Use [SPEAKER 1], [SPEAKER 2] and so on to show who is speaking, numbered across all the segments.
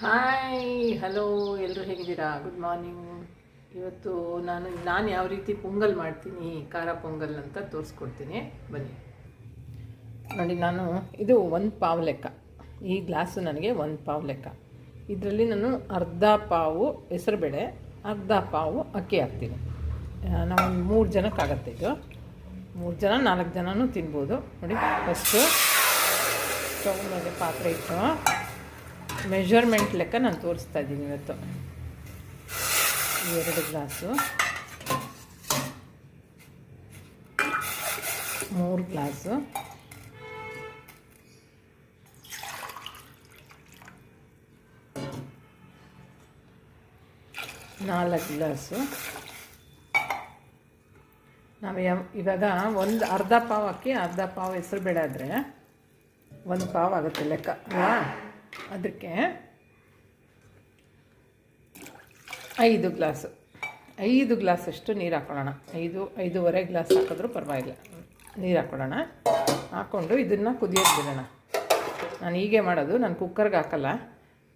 [SPEAKER 1] Hi hello ಎಲ್ಲರೂ ಹೇಗಿದ್ದೀರಾ? Good morning ಇವತ್ತು ನಾನು ನಾನು ಯಾವ ರೀತಿ ಪೊಂಗಲ್ ಮಾಡ್ತೀನಿ, ಖಾರ ಪೊಂಗಲ್ ಅಂತ ತೋರಿಸ್ಕೊಡ್ತೀನಿ. ಬನ್ನಿ. ನೋಡಿ, ನಾನು, ಇದು ಒಂದು ಪಾವು ಲೆಕ್ಕ. ಈ ಗ್ಲಾಸು ನನಗೆ ಒಂದು ಪಾವು ಲೆಕ್ಕ. ಇದರಲ್ಲಿ ನಾನು ಅರ್ಧ ಪಾವು ಹೆಸರುಬೇಳೆ, ಅರ್ಧ ಪಾವು ಅಕ್ಕಿ ಹಾಕ್ತೀನಿ. ನಾವು ಮೂರು ಜನಕ್ಕಾಗತ್ತೆ ಇದು. ಮೂರು ಜನ, ನಾಲ್ಕು ಜನನೂ ತಿನ್ಬೋದು. ನೋಡಿ ಫಸ್ಟು ಸ್ಟವ್ ಮೇಲೆ ಪಾತ್ರೆ ಇಟ್ಟು. ಮೆಷರ್ಮೆಂಟ್ ಲೆಕ್ಕ ನಾನು ತೋರಿಸ್ತಾ ಇದ್ದೀನಿ ಇವತ್ತು. ಎರಡು ಗ್ಲಾಸು. ಮೂರು ಗ್ಲಾಸು. ನಾಲ್ಕು ಗ್ಲಾಸು. ನಾವು ಯಾವ ಇವಾಗ ಒಂದು ಅರ್ಧ ಪಾವ್ ಅಕ್ಕಿ ಅರ್ಧ ಪಾವು ಹೆಸರು ಬೇಡಾದರೆ ಒಂದು ಪಾವ್ ಆಗುತ್ತೆ ಲೆಕ್ಕ. ಅದಕ್ಕೆ ಐದು ಗ್ಲಾಸು, ಐದು ಗ್ಲಾಸಷ್ಟು ನೀರು ಹಾಕೊಳ್ಳೋಣ. ಐದು, ಐದೂವರೆ ಗ್ಲಾಸ್ ಹಾಕಿದ್ರೂ ಪರವಾಗಿಲ್ಲ. ನೀರು ಹಾಕೊಳ್ಳೋಣ. ಹಾಕ್ಕೊಂಡು ಇದನ್ನು ಕುದಿಯೋಕ್ಕೆ ಬಿಡೋಣ. ನಾನು ಹೀಗೆ ಮಾಡೋದು, ನಾನು ಕುಕ್ಕರ್ಗೆ ಹಾಕಲ್ಲ.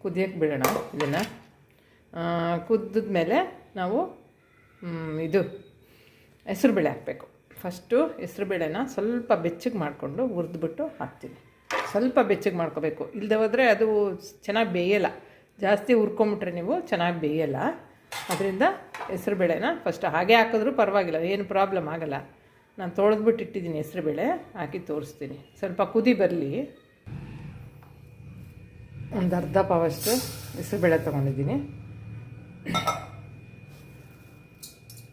[SPEAKER 1] ಕುದಿಯೋಕ್ಕೆ ಬಿಡೋಣ ಇದನ್ನು. ಕುದ್ದ ಮೇಲೆ ನಾವು ಇದು ಇದು ಹೆಸ್ರುಬೇಳೆ ಹಾಕಬೇಕು. ಫಸ್ಟು ಹೆಸ್ರುಬೇಳೆನ ಸ್ವಲ್ಪ ಬೆಚ್ಚಗೆ ಮಾಡಿಕೊಂಡು ಹುರಿದ್ಬಿಟ್ಟು ಹಾಕ್ತೀನಿ. ಸ್ವಲ್ಪ ಬೆಚ್ಚಗೆ ಮಾಡ್ಕೋಬೇಕು. ಇಲ್ಲದೆ ಹೋದರೆ ಅದು ಚೆನ್ನಾಗಿ ಬೇಯಲ್ಲ. ಜಾಸ್ತಿ ಹುರ್ಕೊಂಬಿಟ್ರೆ ನೀವು ಚೆನ್ನಾಗಿ ಬೇಯಲ್ಲ. ಅದರಿಂದ ಹೆಸ್ರುಬೇಳೆನ ಫಸ್ಟ್ ಹಾಗೆ ಹಾಕಿದ್ರೂ ಪರವಾಗಿಲ್ಲ, ಏನು ಪ್ರಾಬ್ಲಮ್ ಆಗಲ್ಲ. ನಾನು ತೊಳೆದ್ಬಿಟ್ಟು ಇಟ್ಟಿದ್ದೀನಿ ಹೆಸ್ರುಬೇಳೆ ಹಾಕಿ ತೋರಿಸ್ತೀನಿ. ಸ್ವಲ್ಪ ಕುದಿ ಬರಲಿ. ಒಂದು ಅರ್ಧ ಪಾವಷ್ಟು ಹೆಸ್ರುಬೇಳೆ ತೊಗೊಂಡಿದ್ದೀನಿ.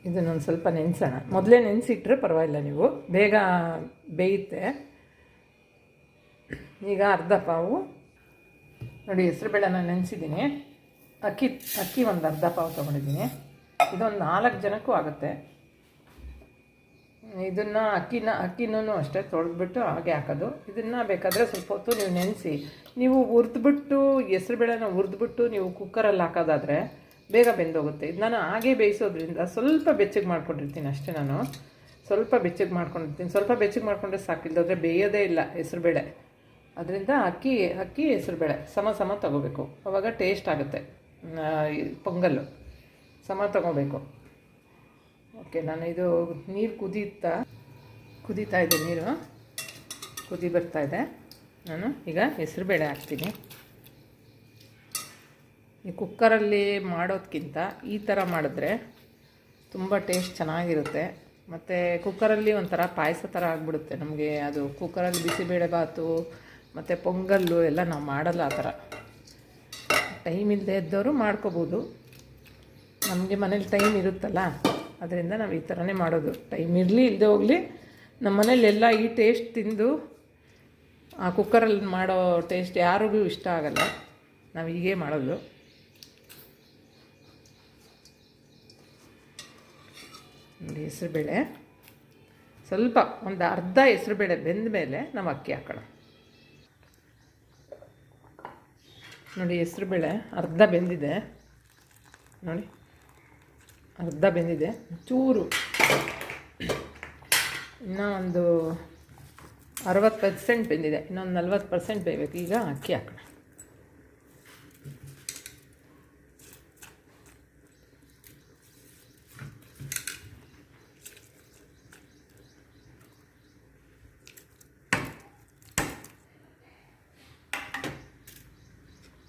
[SPEAKER 1] ಇದನ್ನೊಂದು ಸ್ವಲ್ಪ ನೆನೆಸೋಣ. ಮೊದಲೇ ನೆನೆಸಿಟ್ರೆ ಪರವಾಗಿಲ್ಲ ನೀವು. ಬೇಗ ಬೇಯುತ್ತೆ. ಈಗ ಅರ್ಧ ಪಾವು. ನೋಡಿ, ಹೆಸರುಬೇಳೆನ ನೆನೆಸಿದ್ದೀನಿ. ಅಕ್ಕಿ ಅಕ್ಕಿ ಒಂದು ಅರ್ಧ ಪಾವು ತೊಗೊಂಡಿದ್ದೀನಿ. ಇದೊಂದು ನಾಲ್ಕು ಜನಕ್ಕೂ ಆಗುತ್ತೆ. ಇದನ್ನು ಅಕ್ಕಿನ ಅಕ್ಕಿನೂ ಅಷ್ಟೇ ತೊಳೆದ್ಬಿಟ್ಟು ಹಾಗೆ ಹಾಕೋದು. ಇದನ್ನು ಬೇಕಾದರೆ ಸ್ವಲ್ಪ ಹೊತ್ತು ನೀವು ನೆನೆಸಿ. ನೀವು ಹುರಿದ್ಬಿಟ್ಟು ಹೆಸರುಬೇಳೆನ ಹುರಿದ್ಬಿಟ್ಟು ನೀವು ಕುಕ್ಕರಲ್ಲಿ ಹಾಕೋದಾದರೆ ಬೇಗ ಬೆಂದೋಗುತ್ತೆ. ಇದು ನಾನು ಹಾಗೆ ಬೇಯಿಸೋದ್ರಿಂದ ಸ್ವಲ್ಪ ಬೆಚ್ಚಗೆ ಮಾಡ್ಕೊಂಡಿರ್ತೀನಿ ಅಷ್ಟೇ ನಾನು. ಸ್ವಲ್ಪ ಬೆಚ್ಚಗೆ ಮಾಡ್ಕೊಂಡಿರ್ತೀನಿ. ಸ್ವಲ್ಪ ಬೆಚ್ಚಗೆ ಮಾಡ್ಕೊಂಡ್ರೆ ಸಾಕಿಲ್ಲದ್ರೆ ಬೇಯೋದೇ ಇಲ್ಲ ಹೆಸ್ರುಬೇಳೆ. ಅದರಿಂದ ಅಕ್ಕಿ ಅಕ್ಕಿ ಹೆಸ್ರುಬೇಳೆ ಸಮ ಸಮ ತಗೋಬೇಕು. ಅವಾಗ ಟೇಸ್ಟ್ ಆಗುತ್ತೆ. ಪೊಂಗಲ್ಲು. ಸಮ ತಗೋಬೇಕು. ಓಕೆ ನಾನು ಇದು ನೀರು ಕುದೀತಾ ಕುದೀತಾ ಇದೆ ನೀರು. ಕುದಿ ಬರ್ತಾ ಇದೆ. ನಾನು ಈಗ ಹೆಸರುಬೇಳೆ ಹಾಕ್ತೀನಿ. ಈ ಕುಕ್ಕರಲ್ಲಿ ಮಾಡೋದಕ್ಕಿಂತ ಈ ಥರ ಮಾಡಿದ್ರೆ ತುಂಬ ಟೇಸ್ಟ್ ಚೆನ್ನಾಗಿರುತ್ತೆ. ಮತ್ತು ಕುಕ್ಕರಲ್ಲಿ ಒಂಥರ ಪಾಯಸ ಥರ ಆಗಿಬಿಡುತ್ತೆ. ನಮಗೆ ಅದು ಕುಕ್ಕರಲ್ಲಿ ಬಿಸಿಬೇಳೆ ಬಾತು ಮತ್ತು ಪೊಂಗಲ್ಲು ಎಲ್ಲ ನಾವು ಮಾಡಲ್ಲ ಆ ಥರ. ಟೈಮ್ ಇಲ್ಲದೆ ಇದ್ದವರು ಮಾಡ್ಕೋಬೋದು. ನಮಗೆ ಮನೇಲಿ ಟೈಮ್ ಇರುತ್ತಲ್ಲ, ಅದರಿಂದ ನಾವು ಈ ಥರನೇ ಮಾಡೋದು. ಟೈಮ್ ಇರಲಿ ಇಲ್ಲದೆ ಹೋಗಲಿ ನಮ್ಮ ಎಲ್ಲ ಈ ಟೇಸ್ಟ್ ತಿಂದು, ಆ ಕುಕ್ಕರಲ್ಲಿ ಮಾಡೋ ಟೇಸ್ಟ್ ಯಾರಿಗೂ ಇಷ್ಟ ಆಗಲ್ಲ. ನಾವು ಹೀಗೆ ಮಾಡೋದು. ನೋಡಿ ಹೆಸರುಬೇಳೆ. ಸ್ವಲ್ಪ ಒಂದು ಅರ್ಧ ಹೆಸರುಬೇಳೆ ಬೆಂದ ಮೇಲೆ ನಾವು ಅಕ್ಕಿ ಹಾಕೋಣ. ನೋಡಿ ಹೆಸರುಬೇಳೆ ಅರ್ಧ ಬೆಂದಿದೆ. ನೋಡಿ, ಅರ್ಧ ಬೆಂದಿದೆ. ಚೂರು. ಇನ್ನೂ ಒಂದು ಅರವತ್ತು ಪರ್ಸೆಂಟ್ ಬೆಂದಿದೆ. ಇನ್ನೊಂದು ನಲ್ವತ್ತು ಪರ್ಸೆಂಟ್ ಬೇಯಬೇಕು. ಈಗ ಅಕ್ಕಿ ಹಾಕೋಣ.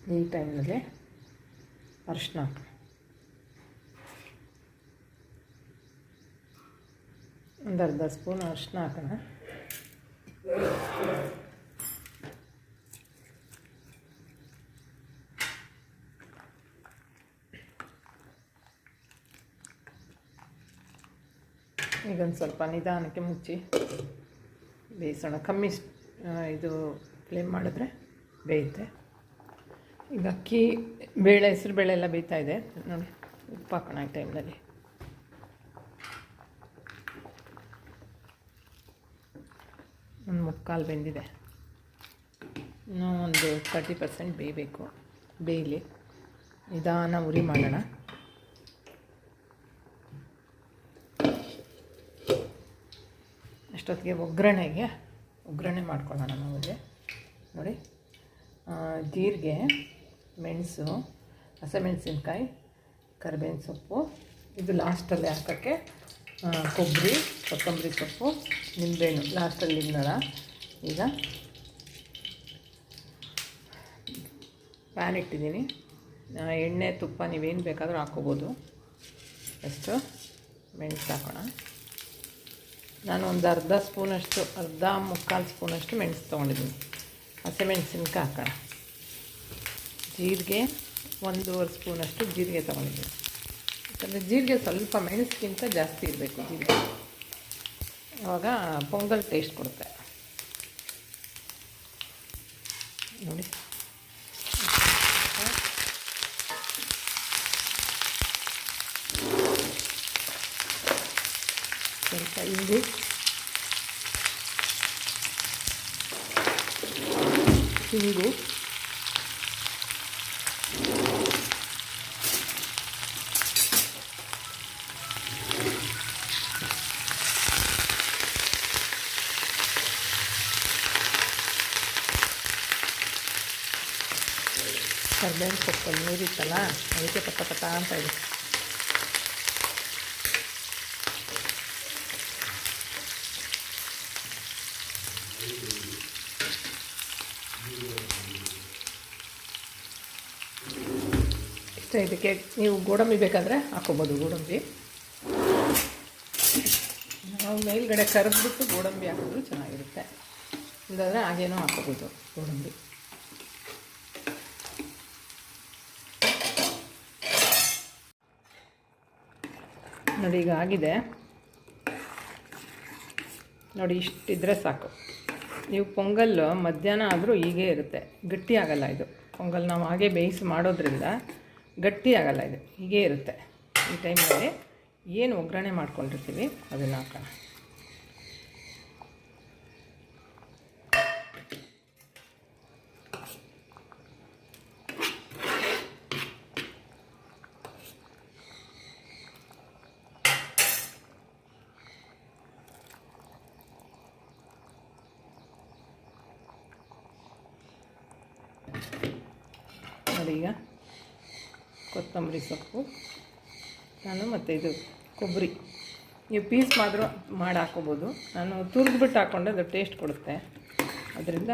[SPEAKER 1] ಈ ಟೈಮ್ನಲ್ಲಿ ಅರಿಶಿನ ಒಂದು ಅರ್ಧ ಸ್ಪೂನ್ ಅರಿಶಿನ ಹಾಕೋಣ. ಈಗೊಂದು ಸ್ವಲ್ಪ ನಿಧಾನಕ್ಕೆ ಮುಚ್ಚಿ ಬೇಯಿಸೋಣ. ಕಮ್ಮಿ ಇದು ಫ್ಲೇಮ್ ಮಾಡಿದ್ರೆ ಬೇಯುತ್ತೆ. ಈಗ ಅಕ್ಕಿ, ಬೇಳೆ, ಹೆಸರು ಬೇಳೆ ಎಲ್ಲ ಬೇಯ್ತಾ ಇದೆ. ನೋಡಿ, ಉಪ್ಪು ಹಾಕೋಣ ಈ ಟೈಮ್ನಲ್ಲಿ ಒಂದು ಮುಕ್ಕಾಲು ಬೆಂದಿದೆ. ಇನ್ನೂ ಒಂದು ತರ್ಟಿ ಪರ್ಸೆಂಟ್ ಬೇಯಬೇಕು. ಬೇಯಲಿ. ನಿಧಾನ ಉರಿ ಮಾಡೋಣ. ಅಷ್ಟೊತ್ತಿಗೆ ಒಗ್ಗರಣೆಗೆ, ಒಗ್ಗರಣೆ ಮಾಡ್ಕೊಳ್ಳೋಣ ನಾವು ನೋಡಿ ಜೀರಿಗೆ ಮೆಣಸು, ಹಸಿಮೆಣಸಿನ್ಕಾಯಿ ಕರಿಬೇವಿನ ಸೊಪ್ಪು ಇದು ಲಾಸ್ಟಲ್ಲಿ ಹಾಕೋಕ್ಕೆ ಕೊಬ್ಬರಿ, ಕೊತ್ತಂಬರಿ ಸೊಪ್ಪು, ನಿಂಬೆಹಣ್ಣು. ಲಾಸ್ಟಲ್ಲಿ ಇನ್ನರ ಈಗ ಪ್ಯಾನ್ ಇಟ್ಟಿದ್ದೀನಿ. ಎಣ್ಣೆ, ತುಪ್ಪ ನೀವೇನು ಬೇಕಾದರೂ ಹಾಕ್ಕೋಬೋದು ಎಷ್ಟು ಮೆಣಸು ಹಾಕೋಣ. ನಾನು ಒಂದು ಅರ್ಧ ಸ್ಪೂನಷ್ಟು, ಅರ್ಧ ಮುಕ್ಕಾಲು ಸ್ಪೂನಷ್ಟು ಮೆಣಸು ತೊಗೊಂಡಿದ್ದೀನಿ. ಹಸಿಮೆಣಸಿನ್ಕಾಯಿ ಹಾಕೋಣ. ಜೀರಿಗೆ ಒಂದೂವರೆ ಸ್ಪೂನಷ್ಟು ಜೀರಿಗೆ ತೊಗೊಂಡಿದ್ದೀನಿ. ಯಾಕಂದರೆ ಜೀರಿಗೆ ಸ್ವಲ್ಪ ಮೆಣಸಿಗಿಂತ ಜಾಸ್ತಿ ಇರಬೇಕು ಜೀರಿಗೆ. ಆವಾಗ ಪೊಂಗಲ್ ಟೇಸ್ಟ್ ಕೊಡುತ್ತೆ. ನೋಡಿ. ಸ್ವಲ್ಪ ಇಂಗು ಹಿಂಗು ಕರ್ಬೇವಿನ ಸೊಪ್ಪಲ್ಲಿ ನೀರಿತ್ತಲ್ಲ, ಅದಕ್ಕೆ ಪಟ ಪಟ ಅಂತ ಇದೆ. ಇಷ್ಟ ಇದಕ್ಕೆ ನೀವು ಗೋಡಂಬಿ ಬೇಕಾದರೆ ಹಾಕೋಬೋದು ಗೋಡಂಬಿ. ನಾವು ಮೇಲ್ಗಡೆ ಕರೆದ್ಬಿಟ್ಟು ಗೋಡಂಬಿ ಹಾಕಿದ್ರು ಚೆನ್ನಾಗಿರುತ್ತೆ. ಇಲ್ಲಾಂದರೆ ಹಾಗೇನೂ ಹಾಕೋಬೋದು ಗೋಡಂಬಿ. ನೋಡಿ, ಈಗ ಆಗಿದೆ. ನೋಡಿ, ಇಷ್ಟಿದ್ರೆ ಸಾಕು. ನೀವು ಪೊಂಗಲ್ಲು ಮಧ್ಯಾಹ್ನ ಆದರೂ ಹೀಗೇ ಇರುತ್ತೆ. ಗಟ್ಟಿ ಆಗಲ್ಲ ಇದು. ಪೊಂಗಲ್ ನಾವು ಹಾಗೆ ಬೇಯಿಸಿ ಮಾಡೋದ್ರಿಂದ ಗಟ್ಟಿ ಆಗಲ್ಲ ಇದು. ಹೀಗೇ ಇರುತ್ತೆ. ಈ ಟೈಮಲ್ಲಿ ಏನು ಒಗ್ಗರಣೆ ಮಾಡ್ಕೊಂಡಿರ್ತೀವಿ, ಅದನ್ನು ಹಾಕೋಣ. ನೋಡಿ ಈಗ ಕೊತ್ತಂಬರಿ ಸೊಪ್ಪು. ನಾನು ಮತ್ತು ಇದು ಕೊಬ್ಬರಿ. ನೀವು ಪೀಸ್ ಮಾತ್ರ ಮಾಡಿ ಹಾಕೋಬೋದು ನಾನು ತುರಿದ್ಬಿಟ್ಟು ಹಾಕ್ಕೊಂಡೆ, ಅದು ಟೇಸ್ಟ್ ಕೊಡುತ್ತೆ. ಅದರಿಂದ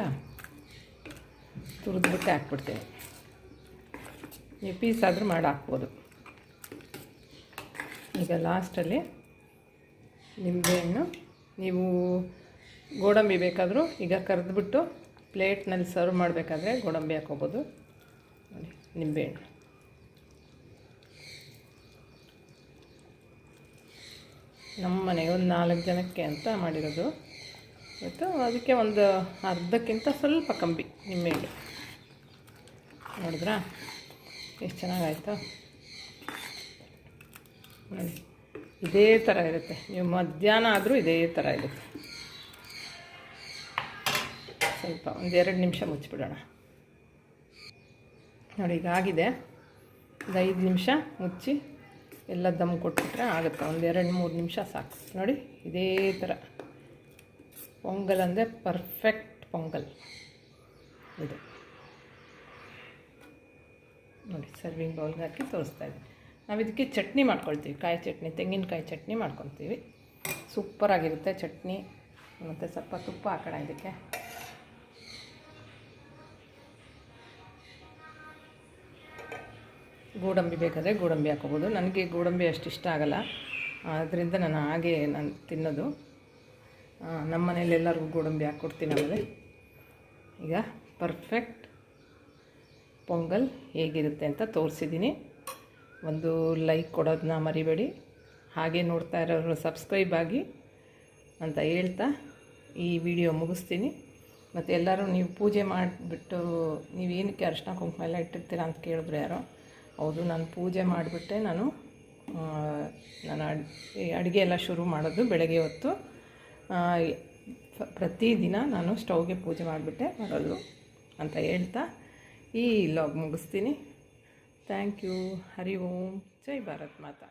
[SPEAKER 1] ತುರಿದ್ಬಿಟ್ಟು ಹಾಕ್ಬಿಡ್ತೇನೆ. ನೀವು ಪೀಸ್ ಆದರೂ ಮಾಡಿ ಹಾಕ್ಬೋದು. ಈಗ ಲಾಸ್ಟಲ್ಲಿ ನಿಂಬೆಹಣ್ಣು ನೀವು ಗೋಡಂಬಿ ಬೇಕಾದರೂ ಈಗ ಕರೆದ್ಬಿಟ್ಟು ಪ್ಲೇಟ್ನಲ್ಲಿ ಸರ್ವ್ ಮಾಡಬೇಕಾದ್ರೆ ಗೋಡಂಬಿ ಹಾಕೋಬೋದು ನೋಡಿ ನಿಂಬೆಹಣ್ಣು ನಮ್ಮ ಮನೆಗೆ ಒಂದು ನಾಲ್ಕು ಜನಕ್ಕೆ ಅಂತ ಮಾಡಿರೋದು. ಆಯಿತು? ಅದಕ್ಕೆ ಒಂದು ಅರ್ಧಕ್ಕಿಂತ ಸ್ವಲ್ಪ ಕಮ್ಮಿ ನಿಂಬೆಹಣ್ಣು ನೋಡಿದ್ರಾ? ಎಷ್ಟು ಚೆನ್ನಾಗಾಯ್ತು? ನೋಡಿ, ಇದೇ ಥರ ಇರುತ್ತೆ. ನೀವು ಮಧ್ಯಾಹ್ನ ಆದರೂ ಇದೇ ಥರ ಇರುತ್ತೆ. ಸ್ವಲ್ಪ ಒಂದೆರಡು ನಿಮಿಷ ಮುಚ್ಚಿಬಿಡೋಣ. ನೋಡಿ, ಈಗ ಆಗಿದೆ. ಒಂದು ಐದು ನಿಮಿಷ ಮುಚ್ಚಿ ಎಲ್ಲ ದಮ್ ಕೊಟ್ಬಿಟ್ರೆ ಆಗುತ್ತೆ. ಒಂದು ಎರಡು ಮೂರು ನಿಮಿಷ ಸಾಕು. ನೋಡಿ, ಇದೇ ಥರ. ಪೊಂಗಲ್ ಅಂದರೆ ಪರ್ಫೆಕ್ಟ್ ಪೊಂಗಲ್. ಇದು. ನೋಡಿ ಸರ್ವಿಂಗ್ ಬೌಲ್ಗೆ ಹಾಕಿ ತೋರಿಸ್ತಾ ಇದ್ದೀನಿ. ನಾವು ಇದಕ್ಕೆ ಚಟ್ನಿ ಮಾಡ್ಕೊಳ್ತೀವಿ. ಕಾಯಿ ಚಟ್ನಿ, ತೆಂಗಿನಕಾಯಿ ಚಟ್ನಿ ಮಾಡ್ಕೊತೀವಿ ಸೂಪರಾಗಿರುತ್ತೆ ಚಟ್ನಿ. ಮತ್ತು ಸ್ವಲ್ಪ ತುಪ್ಪ ಹಾಕೋಣ ಇದಕ್ಕೆ. ಗೋಡಂಬಿ ಬೇಕಾದರೆ ಗೋಡಂಬಿ ಹಾಕೋಬೋದು ನನಗೆ ಗೋಡಂಬಿ ಅಷ್ಟು ಇಷ್ಟ ಆಗಲ್ಲ. ಆದ್ದರಿಂದ ನಾನು ಹಾಗೆ ನಾನು ತಿನ್ನೋದು. ನಮ್ಮ ಮನೇಲಿ ಎಲ್ಲರಿಗೂ ಗೋಡಂಬಿ ಹಾಕ್ಕೊಡ್ತೀನಿ ಆಮೇಲೆ. ಈಗ ಪರ್ಫೆಕ್ಟ್ ಪೊಂಗಲ್ ಹೇಗಿರುತ್ತೆ ಅಂತ ತೋರಿಸಿದ್ದೀನಿ. ಒಂದು ಲೈಕ್ ಕೊಡೋದನ್ನ ಮರಿಬೇಡಿ. ಹಾಗೆ ನೋಡ್ತಾ ಇರೋರು ಸಬ್ಸ್ಕ್ರೈಬ್ ಆಗಿ ಅಂತ ಹೇಳ್ತಾ ಈ ವಿಡಿಯೋ ಮುಗಿಸ್ತೀನಿ. ಮತ್ತು ಎಲ್ಲರೂ ನೀವು ಪೂಜೆ ಮಾಡಿಬಿಟ್ಟು ನೀವು ಏನಕ್ಕೆ ಅರಿಶಿನ ಕುಂಕುಮ ಎಲ್ಲ ಇಟ್ಟಿರ್ತೀರ ಅಂತ ಕೇಳಿದ್ರು ಯಾರೋ ಹೌದು, ನಾನು ಪೂಜೆ ಮಾಡಿಬಿಟ್ಟೆ. ನಾನು ನಾನು ಅಡ್ ಅಡುಗೆ ಎಲ್ಲ ಶುರು ಮಾಡೋದು ಬೆಳಗ್ಗೆ ಹೊತ್ತು. ಪ್ರತಿದಿನ ನಾನು ಸ್ಟೌಗೆ ಪೂಜೆ ಮಾಡಿಬಿಟ್ಟೆ, ಮಾಡೋದು ಅಂತ ಹೇಳ್ತಾ ಈ ಲಾಗ್ ಮುಗಿಸ್ತೀನಿ. Thank you Hari Om. Jai Bharat Mata.